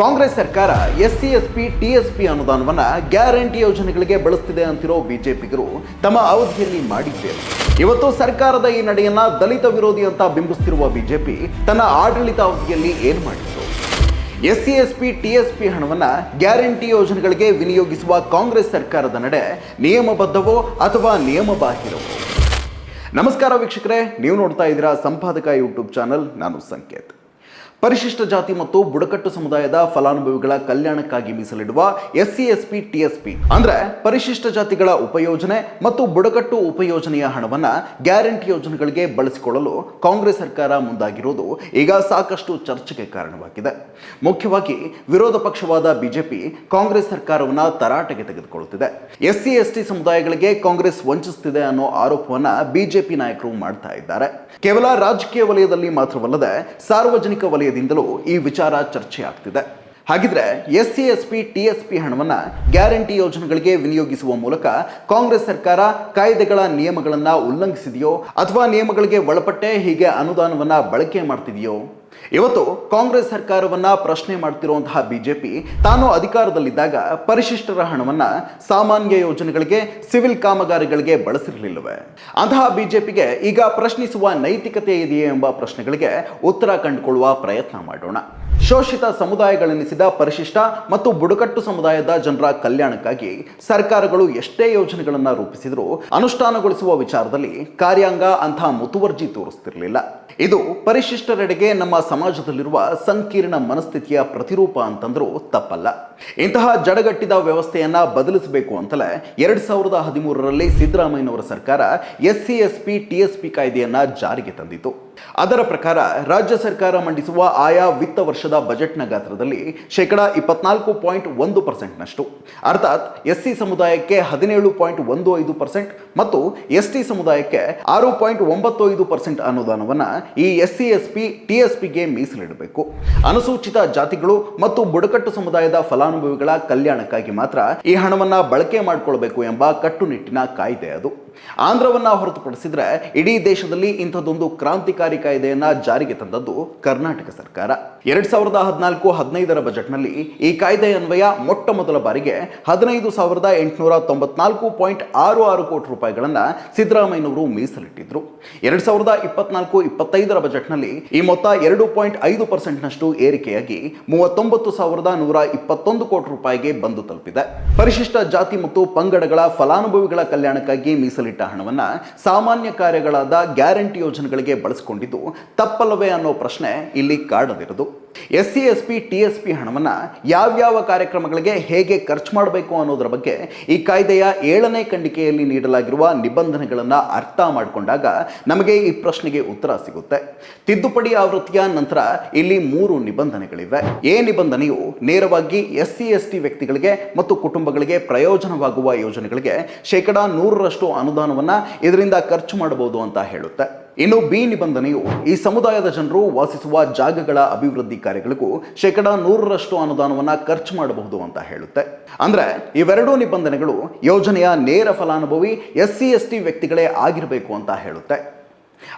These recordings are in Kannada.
ಕಾಂಗ್ರೆಸ್ ಸರ್ಕಾರ S C S P T S P ಅನುದಾನವನ್ನ ಗ್ಯಾರಂಟಿ ಯೋಜನೆಗಳಿಗೆ ಬಳಸ್ತಿದೆ ಅಂತಿರೋ ಬಿಜೆಪಿಗರು ತಮ್ಮ ಅವಧಿಯಲ್ಲಿ ಮಾಡಿದ್ದೇವೆ. ಇವತ್ತು ಸರ್ಕಾರದ ಈ ನಡೆಯನ್ನ ದಲಿತ ವಿರೋಧಿ ಅಂತ ಬಿಂಬಿಸ್ತಿರುವ ಬಿಜೆಪಿ ತನ್ನ ಆಡಳಿತ ಅವಧಿಯಲ್ಲಿ ಏನು ಮಾಡಿತು S C S P T S P ಹಣವನ್ನ ಗ್ಯಾರಂಟಿ ಯೋಜನೆಗಳಿಗೆ ವಿನಿಯೋಗಿಸುವ ಕಾಂಗ್ರೆಸ್ ಸರ್ಕಾರದ ನಡೆ ನಿಯಮಬದ್ಧವೋ ಅಥವಾ ನಿಯಮಬಾಹಿರವೋ? ನಮಸ್ಕಾರ ವೀಕ್ಷಕರೇ, ನೀವು ನೋಡ್ತಾ ಇದ್ದೀರಾ ಸಂಪಾದಕ ಯೂಟ್ಯೂಬ್ ಚಾನಲ್, ನಾನು ಸಂಕೇತ್. ಪರಿಶಿಷ್ಟ ಜಾತಿ ಮತ್ತು ಬುಡಕಟ್ಟು ಸಮುದಾಯದ ಫಲಾನುಭವಿಗಳ ಕಲ್ಯಾಣಕ್ಕಾಗಿ ಮೀಸಲಿಡುವ S C S P T S P ಅಂದ್ರೆ ಪರಿಶಿಷ್ಟ ಜಾತಿಗಳ ಉಪಯೋಜನೆ ಮತ್ತು ಬುಡಕಟ್ಟು ಉಪಯೋಜನೆಯ ಹಣವನ್ನ ಗ್ಯಾರಂಟಿ ಯೋಜನೆಗಳಿಗೆ ಬಳಸಿಕೊಳ್ಳಲು ಕಾಂಗ್ರೆಸ್ ಸರ್ಕಾರ ಮುಂದಾಗಿರುವುದು ಈಗ ಸಾಕಷ್ಟು ಚರ್ಚೆಗೆ ಕಾರಣವಾಗಿದೆ. ಮುಖ್ಯವಾಗಿ ವಿರೋಧ ಪಕ್ಷವಾದ ಬಿಜೆಪಿ ಕಾಂಗ್ರೆಸ್ ಸರ್ಕಾರವನ್ನು ತರಾಟೆಗೆ ತೆಗೆದುಕೊಳ್ಳುತ್ತಿದೆ. ಎಸ್ ಸಿ ಎಸ್ ಟಿ ಸಮುದಾಯಗಳಿಗೆ ಕಾಂಗ್ರೆಸ್ ವಂಚಿಸುತ್ತಿದೆ ಅನ್ನೋ ಆರೋಪವನ್ನ ಬಿಜೆಪಿ ನಾಯಕರು ಮಾಡ್ತಾ ಇದ್ದಾರೆ. ಕೇವಲ ರಾಜಕೀಯ ವಲಯದಲ್ಲಿ ಮಾತ್ರವಲ್ಲದೆ ಸಾರ್ವಜನಿಕ ವಲಯದಿಂದಲೂ ಈ ವಿಚಾರ ಚರ್ಚೆ ಆಗ್ತಿದೆ ಹಾಗಿದ್ರೆ S C S P T S P ಹಣವನ್ನ ಗ್ಯಾರಂಟಿ ಯೋಜನೆಗಳಿಗೆ ವಿನಿಯೋಗಿಸುವ ಮೂಲಕ ಕಾಂಗ್ರೆಸ್ ಸರ್ಕಾರ ಕಾಯ್ದೆಗಳ ನಿಯಮಗಳನ್ನ ಉಲ್ಲಂಘಿಸಿದೆಯೋ ಅಥವಾ ನಿಯಮಗಳಿಗೆ ಒಳಪಟ್ಟೆ ಹೀಗೆ ಅನುದಾನವನ್ನ ಬಳಕೆ ಮಾಡ್ತಿದೆಯೋ? ಇವತ್ತು ಕಾಂಗ್ರೆಸ್ ಸರ್ಕಾರವನ್ನ ಪ್ರಶ್ನೆ ಮಾಡ್ತಿರುವಂತಹ ಬಿಜೆಪಿ ತಾನು ಅಧಿಕಾರದಲ್ಲಿದ್ದಾಗ ಪರಿಶಿಷ್ಟರ ಹಣವನ್ನ ಸಾಮಾನ್ಯ ಯೋಜನೆಗಳಿಗೆ, ಸಿವಿಲ್ ಕಾಮಗಾರಿಗಳಿಗೆ ಬಳಸಿರಲಿಲ್ಲವೆ. ಅಂತಹ ಬಿಜೆಪಿಗೆ ಈಗ ಪ್ರಶ್ನಿಸುವ ನೈತಿಕತೆ ಇದೆಯೇ ಎಂಬ ಪ್ರಶ್ನೆಗಳಿಗೆ ಉತ್ತರ ಕಂಡುಕೊಳ್ಳುವ ಪ್ರಯತ್ನ ಮಾಡೋಣ. ಶೋಷಿತ ಸಮುದಾಯಗಳೆನಿಸಿದ ಪರಿಶಿಷ್ಟ ಮತ್ತು ಬುಡಕಟ್ಟು ಸಮುದಾಯದ ಜನರ ಕಲ್ಯಾಣಕ್ಕಾಗಿ ಸರ್ಕಾರಗಳು ಎಷ್ಟೇ ಯೋಜನೆಗಳನ್ನು ರೂಪಿಸಿದರೂ ಅನುಷ್ಠಾನಗೊಳಿಸುವ ವಿಚಾರದಲ್ಲಿ ಕಾರ್ಯಾಂಗ ಅಂಥ ಮುತುವರ್ಜಿ ತೋರಿಸ್ತಿರಲಿಲ್ಲ. ಇದು ಪರಿಶಿಷ್ಟರೆಡೆಗೆ ನಮ್ಮ ಸಮಾಜದಲ್ಲಿರುವ ಸಂಕೀರ್ಣ ಮನಸ್ಥಿತಿಯ ಪ್ರತಿರೂಪ ಅಂತಂದ್ರೂ ತಪ್ಪಲ್ಲ. ಇಂತಹ ಜಡಗಟ್ಟಿದ ವ್ಯವಸ್ಥೆಯನ್ನ ಬದಲಿಸಬೇಕು ಅಂತಲೇ ಎರಡ್ ಸಾವಿರದ ಹದಿಮೂರರಲ್ಲಿ ಸಿದ್ದರಾಮಯ್ಯನವರ ಸರ್ಕಾರ S C S P T S P ಕಾಯ್ದೆಯನ್ನ ಜಾರಿಗೆ ತಂದಿತು ಅದರ ಪ್ರಕಾರ ರಾಜ್ಯ ಸರ್ಕಾರ ಮಂಡಿಸುವ ಆಯಾ ವಿತ್ತ ವರ್ಷದ ಬಜೆಟ್ನ ಗಾತ್ರದಲ್ಲಿ ಶೇಕಡ ಇಪ್ಪತ್ನಾಲ್ಕು ಪಾಯಿಂಟ್ ಒಂದು ಪರ್ಸೆಂಟ್ನಷ್ಟು. ಅರ್ಥಾತ್ ಎಸ್ ಸಿ ಸಮುದಾಯಕ್ಕೆ ಹದಿನೇಳು ಪಾಯಿಂಟ್ ಒಂದು ಐದು ಪರ್ಸೆಂಟ್ ಮತ್ತು ಎಸ್ ಟಿ ಸಮುದಾಯಕ್ಕೆ ಆರು ಪಾಯಿಂಟ್ ಒಂಬತ್ತು ಐದು ಪರ್ಸೆಂಟ್ ಅನುದಾನವನ್ನ ಈ S C S P T S ಪಿಗೆ ಮೀಸಲಿಡಬೇಕು. ಅನುಸೂಚಿತ ಜಾತಿಗಳು ಮತ್ತು ಬುಡಕಟ್ಟು ಸಮುದಾಯದ ಫಲಾನುಭವಿಗಳ ಕಲ್ಯಾಣಕ್ಕಾಗಿ ಮಾತ್ರ ಈ ಹಣವನ್ನು ಬಳಕೆ ಮಾಡಿಕೊಳ್ಬೇಕು ಎಂಬ ಕಟ್ಟುನಿಟ್ಟಿನ ಕಾಯ್ದೆ ಅದು. ಆಂಧ್ರವನ್ನ ಹೊರತುಪಡಿಸಿದರೆ ಇಡೀ ದೇಶದಲ್ಲಿ ಇಂಥದ್ದೊಂದು ಕ್ರಾಂತಿಕಾರಿ ಕಾಯ್ದೆಯನ್ನ ಜಾರಿಗೆ ತಂದದ್ದು ಕರ್ನಾಟಕ ಸರ್ಕಾರ. ಎರಡ್ ಸಾವಿರದ ಹದಿನಾಲ್ಕು ಹದಿನೈದರ ಬಜೆಟ್ನಲ್ಲಿ ಈ ಕಾಯ್ದೆ ಅನ್ವಯ ಮೊಟ್ಟ ಮೊದಲ ಬಾರಿಗೆ ಹದಿನೈದು ಸಾವಿರದ ಎಂಟುನೂರ ತೊಂಬತ್ನಾಲ್ಕು ಪಾಯಿಂಟ್ ಆರು ಆರು ಕೋಟಿ ರೂಪಾಯಿಗಳನ್ನು ಸಿದ್ದರಾಮಯ್ಯನವರು ಮೀಸಲಿಟ್ಟಿದ್ರು. ಎರಡ್ ಸಾವಿರದ ಇಪ್ಪತ್ನಾಲ್ಕು ಇಪ್ಪತ್ತೈದರ ಬಜೆಟ್ನಲ್ಲಿ ಈ ಮೊತ್ತ ಎರಡು ಪಾಯಿಂಟ್ ಐದು ಪರ್ಸೆಂಟ್ನಷ್ಟು ಏರಿಕೆಯಾಗಿ ಮೂವತ್ತೊಂಬತ್ತು ಸಾವಿರದ ನೂರ ಇಪ್ಪತ್ತೊಂದು ಕೋಟಿ ರೂಪಾಯಿಗೆ ಬಂದು ತಲುಪಿದೆ. ಪರಿಶಿಷ್ಟ ಜಾತಿ ಮತ್ತು ಪಂಗಡಗಳ ಫಲಾನುಭವಿಗಳ ಕಲ್ಯಾಣಕ್ಕಾಗಿ ಮೀಸಲಿಟ್ಟ ಹಣವನ್ನು ಸಾಮಾನ್ಯ ಕಾರ್ಯಗಳಾದ ಗ್ಯಾರಂಟಿ ಯೋಜನೆಗಳಿಗೆ ಬಳಸಿಕೊಂಡಿದ್ದು ತಪ್ಪಲ್ಲವೇ ಅನ್ನೋ ಪ್ರಶ್ನೆ ಇಲ್ಲಿ ಕಾಡದಿರದು. S C S P T S P ಹಣವನ್ನು ಯಾವ್ಯಾವ ಕಾರ್ಯಕ್ರಮಗಳಿಗೆ ಹೇಗೆ ಖರ್ಚು ಮಾಡಬೇಕು ಅನ್ನೋದರ ಬಗ್ಗೆ ಈ ಕಾಯ್ದೆಯ ಏಳನೇ ಖಂಡಿಕೆಯಲ್ಲಿ ನೀಡಲಾಗಿರುವ ನಿಬಂಧನೆಗಳನ್ನು ಅರ್ಥ ಮಾಡಿಕೊಂಡಾಗ ನಮಗೆ ಈ ಪ್ರಶ್ನೆಗೆ ಉತ್ತರ ಸಿಗುತ್ತೆ. ತಿದ್ದುಪಡಿ ಆವೃತ್ತಿಯ ನಂತರ ಇಲ್ಲಿ ಮೂರು ನಿಬಂಧನೆಗಳಿವೆ. ಎ ನಿಬಂಧನೆಯು ನೇರವಾಗಿ ಎಸ್ ಸಿ ಎಸ್ ಟಿ ವ್ಯಕ್ತಿಗಳಿಗೆ ಮತ್ತು ಕುಟುಂಬಗಳಿಗೆ ಪ್ರಯೋಜನವಾಗುವ ಯೋಜನೆಗಳಿಗೆ ಶೇಕಡಾ ನೂರರಷ್ಟು ಅನುದಾನವನ್ನು ಇದರಿಂದ ಖರ್ಚು ಮಾಡಬಹುದು ಅಂತ ಹೇಳುತ್ತೆ. ಇನ್ನು ಬಿ ನಿಬಂಧನೆಯು ಈ ಸಮುದಾಯದ ಜನರು ವಾಸಿಸುವ ಜಾಗಗಳ ಅಭಿವೃದ್ಧಿ ಕಾರ್ಯಗಳಿಗೂ ಶೇಕಡ ನೂರರಷ್ಟು ಅನುದಾನವನ್ನ ಖರ್ಚು ಮಾಡಬಹುದು ಅಂತ ಹೇಳುತ್ತೆ. ಅಂದ್ರೆ ಇವೆರಡೂ ನಿಬಂಧನೆಗಳು ಯೋಜನೆಯ ನೇರ ಫಲಾನುಭವಿ ಎಸ್ ಸಿ ಎಸ್ ಟಿ ವ್ಯಕ್ತಿಗಳೇ ಆಗಿರಬೇಕು ಅಂತ ಹೇಳುತ್ತೆ.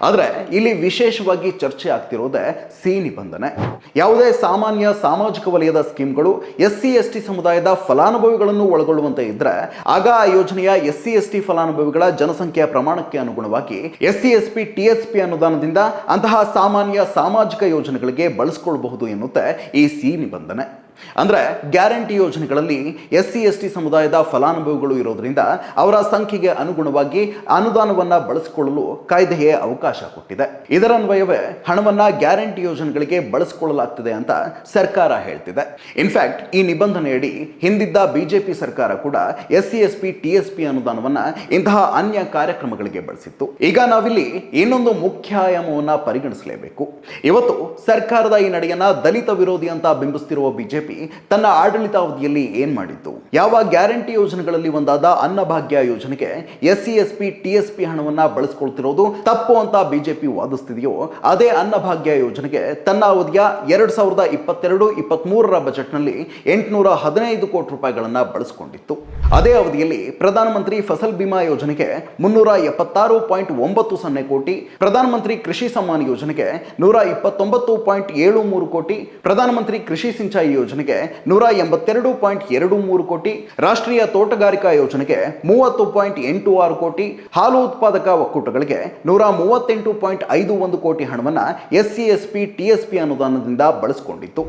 ಆದರೆ ಇಲ್ಲಿ ವಿಶೇಷವಾಗಿ ಚರ್ಚೆ ಆಗ್ತಿರೋದೇ ಸಿ ನಿಬಂಧನೆ ಯಾವುದೇ ಸಾಮಾನ್ಯ ಸಾಮಾಜಿಕ ವಲಯದ ಸ್ಕೀಮ್ಗಳು ಎಸ್ ಸಿ ಎಸ್ ಟಿ ಸಮುದಾಯದ ಫಲಾನುಭವಿಗಳನ್ನು ಒಳಗೊಳ್ಳುವಂತೆ ಇದ್ರೆ, ಆಗ ಆ ಯೋಜನೆಯ ಎಸ್ ಸಿ ಎಸ್ ಟಿ ಫಲಾನುಭವಿಗಳ ಜನಸಂಖ್ಯೆಯ ಪ್ರಮಾಣಕ್ಕೆ ಅನುಗುಣವಾಗಿ S C S P T S P ಅನುದಾನದಿಂದ ಅಂತಹ ಸಾಮಾನ್ಯ ಸಾಮಾಜಿಕ ಯೋಜನೆಗಳಿಗೆ ಬಳಸಿಕೊಳ್ಳಬಹುದು ಎನ್ನುತ್ತೆ ಈ ಸಿ ನಿಬಂಧನೆ ಅಂದ್ರೆ ಗ್ಯಾರಂಟಿ ಯೋಜನೆಗಳಲ್ಲಿ ಎಸ್ ಸಿ ಎಸ್ ಟಿ ಸಮುದಾಯದ ಫಲಾನುಭವಿಗಳು ಇರೋದರಿಂದ ಅವರ ಸಂಖ್ಯೆಗೆ ಅನುಗುಣವಾಗಿ ಅನುದಾನವನ್ನ ಬಳಸಿಕೊಳ್ಳಲು ಕಾಯ್ದೆಯೇ ಅವಕಾಶ ಕೊಟ್ಟಿದೆ. ಇದರನ್ವಯವೇ ಹಣವನ್ನ ಗ್ಯಾರಂಟಿ ಯೋಜನೆಗಳಿಗೆ ಬಳಸಿಕೊಳ್ಳಲಾಗ್ತಿದೆ ಅಂತ ಸರ್ಕಾರ ಹೇಳ್ತಿದೆ. ಇನ್ಫ್ಯಾಕ್ಟ್ ಈ ನಿಬಂಧನೆಯಡಿ ಹಿಂದಿದ್ದ ಬಿಜೆಪಿ ಸರ್ಕಾರ ಕೂಡ S C S P T S P ಅನುದಾನವನ್ನ ಇಂತಹ ಅನ್ಯ ಕಾರ್ಯಕ್ರಮಗಳಿಗೆ ಬಳಸಿತ್ತು. ಈಗ ನಾವಿಲ್ಲಿ ಇನ್ನೊಂದು ಮುಖ್ಯ ಆಯಾಮವನ್ನು ಪರಿಗಣಿಸಲೇಬೇಕು. ಇವತ್ತು ಸರ್ಕಾರದ ಈ ನಡೆಯನ್ನ ದಲಿತ ವಿರೋಧಿ ಅಂತ ಬಿಂಬಿಸುತ್ತಿರುವ ಬಿಜೆಪಿ ತನ್ನ ಆಡಳಿತಾವಧಿಯಲ್ಲಿ ಏನ್ ಮಾಡಿತ್ತು ಯಾವ ಗ್ಯಾರಂಟಿ ಯೋಜನೆಗಳಲ್ಲಿ ಒಂದಾದ ಅನ್ನಭಾಗ್ಯ ಯೋಜನೆಗೆ S C S P T S P ಹಣವನ್ನ ಬಳಸ್ಕೊಳ್ತಿರೋದು ತಪ್ಪು ಅಂತ ಬಿಜೆಪಿ ವಾದಿಸ್ತಿದೆಯೋ, ಅದೇ ಅನ್ನಭಾಗ್ಯ ಯೋಜನೆಗೆ ತನ್ನ ಅವಧಿಯ ಎರಡ್ ಸಾವಿರದ ಇಪ್ಪತ್ತೆರಡು ಇಪ್ಪತ್ತ್ ಮೂರರ ಬಜೆಟ್ನಲ್ಲಿ ಎಂಟುನೂರ ಹದಿನೈದು ಕೋಟಿ ರೂಪಾಯಿಗಳನ್ನ ಬಳಸಿಕೊಂಡಿತ್ತು. ಅದೇ ಅವಧಿಯಲ್ಲಿ ಪ್ರಧಾನಮಂತ್ರಿ ಫಸಲ್ ಬಿಮಾ ಯೋಜನೆಗೆ ಮುನ್ನೂರ ಎಪ್ಪತ್ತಾರು ಪಾಯಿಂಟ್ ಒಂಬತ್ತು ಸೊನ್ನೆ ಕೋಟಿ, ಪ್ರಧಾನಮಂತ್ರಿ ಕೃಷಿ ಸಮ್ಮಾನ್ ಯೋಜನೆಗೆ ನೂರ ಇಪ್ಪತ್ತೊಂಬತ್ತು ಪಾಯಿಂಟ್ ಏಳು ಮೂರು ಕೋಟಿ, ಪ್ರಧಾನಮಂತ್ರಿ ಕೃಷಿ ಸಿಂಚಾಯಿ ಯೋಜನೆಗೆ ಯೋಜನೆಗೆ ನೂರ ಎಂಬತ್ತೆರಡು ಪಾಯಿಂಟ್ ಎರಡು ಮೂರು ಕೋಟಿ, ರಾಷ್ಟ್ರೀಯ ತೋಟಗಾರಿಕಾ ಯೋಜನೆಗೆ ಮೂವತ್ತು ಪಾಯಿಂಟ್ ಎಂಟು ಆರು ಕೋಟಿ, ಹಾಲು ಉತ್ಪಾದಕ ಒಕ್ಕೂಟಗಳಿಗೆ ನೂರ ಮೂವತ್ತೆಂಟು ಪಾಯಿಂಟ್ ಐದು ಒಂದು ಕೋಟಿ ಹಣವನ್ನು S C S P T S P ಅನುದಾನದಿಂದ ಬಳಸಿಕೊಂಡಿತ್ತು.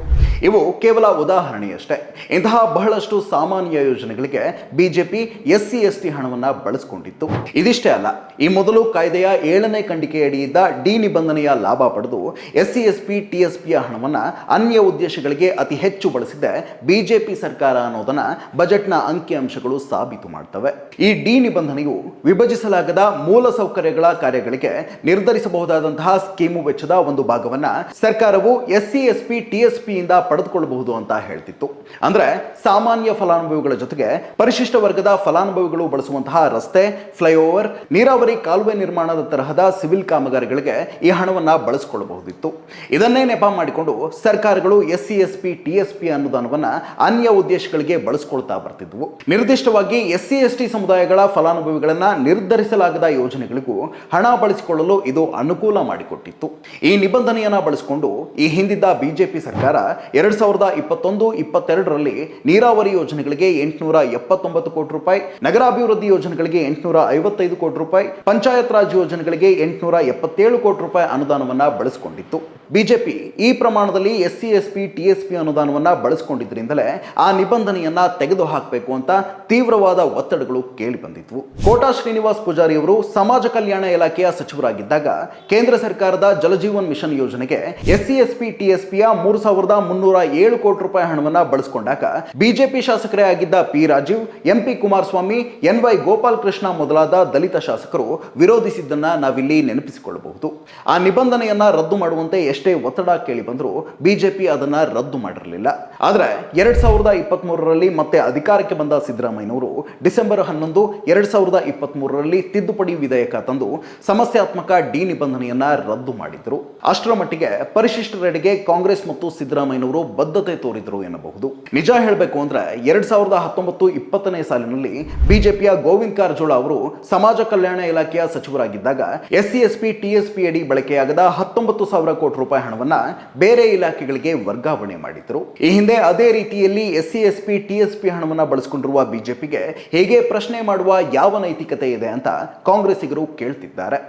ಇವು ಕೇವಲ ಉದಾಹರಣೆಯಷ್ಟೇ. ಇಂತಹ ಬಹಳಷ್ಟು ಸಾಮಾನ್ಯ ಯೋಜನೆಗಳಿಗೆ BJP S C S T ಹಣವನ್ನು ಬಳಸಿಕೊಂಡಿತ್ತು. ಇದಿಷ್ಟೇ ಅಲ್ಲ, ಈ ಮೊದಲು ಕಾಯ್ದೆಯ ಏಳನೇ ಖಂಡಿಕೆಯಡಿಯಿದ್ದ ಡಿ ನಿಬಂಧನೆಯ ಲಾಭ ಪಡೆದು S C S P T S ಪಿಯ ಹಣವನ್ನು ಅನ್ಯ ಉದ್ದೇಶಗಳಿಗೆ ಅತಿ ಹೆಚ್ಚು ಬಳಸಿದ್ದೆ ಬಿಜೆಪಿ ಸರ್ಕಾರ ಅನ್ನೋದನ್ನ ಬಜೆಟ್ನ ಅಂಕಿಅಂಶಗಳು ಸಾಬೀತು ಮಾಡ್ತವೆ. ಈ ಡಿ ನಿಬಂಧನೆಯು ವಿಭಜಿಸಲಾಗದ ಮೂಲ ಸೌಕರ್ಯಗಳ ಕಾರ್ಯಗಳಿಗೆ ನಿರ್ಧರಿಸಬಹುದಾದಂತಹ ಸ್ಕೀಮು ವೆಚ್ಚದ ಒಂದು ಭಾಗವನ್ನ ಸರ್ಕಾರವು S C S P T S P ಇಂದ ಪಡೆದುಕೊಳ್ಳಬಹುದು ಅಂತ ಹೇಳ್ತಿತ್ತು. ಅಂದ್ರೆ ಸಾಮಾನ್ಯ ಫಲಾನುಭವಿಗಳ ಜೊತೆಗೆ ಪರಿಶಿಷ್ಟ ವರ್ಗದ ಫಲಾನುಭವಿಗಳು ಬಳಸುವಂತಹ ರಸ್ತೆ, ಫ್ಲೈಓವರ್, ನೀರಾವರಿ ಕಾಲುವೆ ನಿರ್ಮಾಣದ ತರಹದ ಸಿವಿಲ್ ಕಾಮಗಾರಿಗಳಿಗೆ ಈ ಹಣವನ್ನ ಬಳಸಿಕೊಳ್ಳಬಹುದಿತ್ತು ಇದನ್ನೇ ನೆಪ ಮಾಡಿಕೊಂಡು ಸರ್ಕಾರಗಳು S C S P T S P ಅನುದಾನವನ್ನ ಅನ್ಯ ಉದ್ದೇಶಗಳಿಗೆ ಬಳಸ್ಕೊಳ್ತಾ ಬರ್ತಿದ್ವು. ನಿರ್ದಿಷ್ಟವಾಗಿ ಎಸ್ ಸಿ ಎಸ್ ಟಿ ಸಮುದಾಯಗಳ ಫಲಾನುಭವಿಗಳನ್ನ ನಿರ್ಧರಿಸಲಾಗದ ಯೋಜನೆಗಳಿಗೂ ಹಣ ಬಳಸಿಕೊಳ್ಳಲು ಇದು ಅನುಕೂಲ ಮಾಡಿಕೊಟ್ಟಿತ್ತು. ಈ ನಿಬಂಧನೆಯನ್ನ ಬಳಸಿಕೊಂಡು ಈ ಹಿಂದಿದ್ದ ಬಿಜೆಪಿ ಸರ್ಕಾರ ಎರಡು ಸಾವಿರದ ಇಪ್ಪತ್ತೊಂದು, ಇಪ್ಪತ್ತೆರಡರಲ್ಲಿ ನೀರಾವರಿ ಯೋಜನೆಗಳಿಗೆ ಎಂಟುನೂರ ಎಪ್ಪತ್ತೊಂಬತ್ತು ಕೋಟಿ ರೂಪಾಯಿ, ನಗರಾಭಿವೃದ್ಧಿ ಯೋಜನೆಗಳಿಗೆ ಎಂಟುನೂರ ಐವತ್ತೈದು ಕೋಟಿ ರೂಪಾಯಿ, ಪಂಚಾಯತ್ ರಾಜ್ ಯೋಜನೆಗಳಿಗೆ ಎಂಟುನೂರ ಎಪ್ಪತ್ತೇಳು ಕೋಟಿ ರೂಪಾಯಿ ಅನುದಾನವನ್ನ ಬಳಸಿಕೊಂಡಿತ್ತು. ಬಿಜೆಪಿ ಈ ಪ್ರಮಾಣದಲ್ಲಿ S C S P T S P ಅನುದಾನವನ್ನ ಬಳಸಿಕೊಂಡಿದ್ರಿಂದಲೇ ಆ ನಿಬಂಧನೆಯನ್ನ ತೆಗೆದು ಹಾಕಬೇಕು ಅಂತ ತೀವ್ರವಾದ ಒತ್ತಡಗಳು ಕೇಳಿ ಬಂದಿದ್ವು. ಕೋಟಾ ಶ್ರೀನಿವಾಸ್ ಪೂಜಾರಿ ಅವರು ಸಮಾಜ ಕಲ್ಯಾಣ ಇಲಾಖೆಯ ಸಚಿವರಾಗಿದ್ದಾಗ ಕೇಂದ್ರ ಸರ್ಕಾರದ ಜಲಜೀವನ್ ಮಿಷನ್ ಯೋಜನೆಗೆ S C S P T ಪಿಯ ಮೂರು ಸಾವಿರದ ಮುನ್ನೂರ ಏಳು ಕೋಟಿ ರೂಪಾಯಿ ಹಣವನ್ನ ಬಳಸಿಕೊಂಡಾಗ ಬಿಜೆಪಿ ಶಾಸಕರೇ ಆಗಿದ್ದ P Rajeev MP Kumaraswamy, N Y Gopal Krishna ಮೊದಲಾದ ದಲಿತ ಶಾಸಕರು ವಿರೋಧಿಸಿದ್ದನ್ನ ನಾವಿಲ್ಲಿ ನೆನಪಿಸಿಕೊಳ್ಳಬಹುದು. ಆ ನಿಬಂಧನೆಯನ್ನ ರದ್ದು ಮಾಡುವಂತೆ ಎಷ್ಟೇ ಒತ್ತಡ ಕೇಳಿ ಬಂದರೂ ಬಿಜೆಪಿ ಅದನ್ನ ರದ್ದು ಮಾಡಿರಲಿಲ್ಲ. ಆದ್ರೆ ಎರಡು ಸಾವಿರದ ಇಪ್ಪತ್ತ್ ಮೂರರಲ್ಲಿ ಮತ್ತೆ ಅಧಿಕಾರಕ್ಕೆ ಬಂದ ಸಿದ್ದರಾಮಯ್ಯನವರು ಡಿಸೆಂಬರ್ ಹನ್ನೊಂದು ಎರಡು ಸಾವಿರದ ಇಪ್ಪತ್ತ್ಮೂರರಲ್ಲಿ ತಿದ್ದುಪಡಿ ವಿಧೇಯಕ ತಂದು ಸಮಸ್ಯಾತ್ಮಕ ಡಿ ನಿಬಂಧನೆಯನ್ನ ರದ್ದು ಮಾಡಿದ್ರು. ಅಷ್ಟರ ಮಟ್ಟಿಗೆ ಪರಿಶಿಷ್ಟರೆಡೆಗೆ ಕಾಂಗ್ರೆಸ್ ಮತ್ತು ಸಿದ್ದರಾಮಯ್ಯನವರು ಬದ್ಧತೆ ತೋರಿದ್ರು ಎನ್ನಬಹುದು. ನಿಜ ಹೇಳಬೇಕು ಅಂದ್ರೆ ಎರಡು ಸಾವಿರದ ಹತ್ತೊಂಬತ್ತು ಇಪ್ಪತ್ತನೇ ಸಾಲಿನಲ್ಲಿ ಬಿಜೆಪಿಯ ಗೋವಿಂದ ಕಾರಜೋಳ ಅವರು ಸಮಾಜ ಕಲ್ಯಾಣ ಇಲಾಖೆಯ ಸಚಿವರಾಗಿದ್ದಾಗ ಎಸ್ ಸಿ ಎಸ್ ಪಿ ಅಡಿ ಬಳಕೆಯಾಗದ ಹತ್ತೊಂಬತ್ತು ಸಾವಿರ ಕೋಟಿ ರೂಪಾಯಿ ಹಣವನ್ನ ಬೇರೆ ಇಲಾಖೆಗಳಿಗೆ ವರ್ಗಾವಣೆ ಮಾಡಿದ್ರು. ಈ ಹಿಂದೆ ಅದೇ ರೀತಿಯಲ್ಲಿ S C S P T S P ಹಣವನ್ನು ಬಳಸಿಕೊಂಡಿರುವ ಬಿಜೆಪಿಗೆ ಹೇಗೆ ಪ್ರಶ್ನೆ ಮಾಡುವ ಯಾವ ನೈತಿಕತೆ ಇದೆ ಅಂತ ಕಾಂಗ್ರೆಸ್ಸಿಗರು ಕೇಳ್ತಿದ್ದಾರೆ.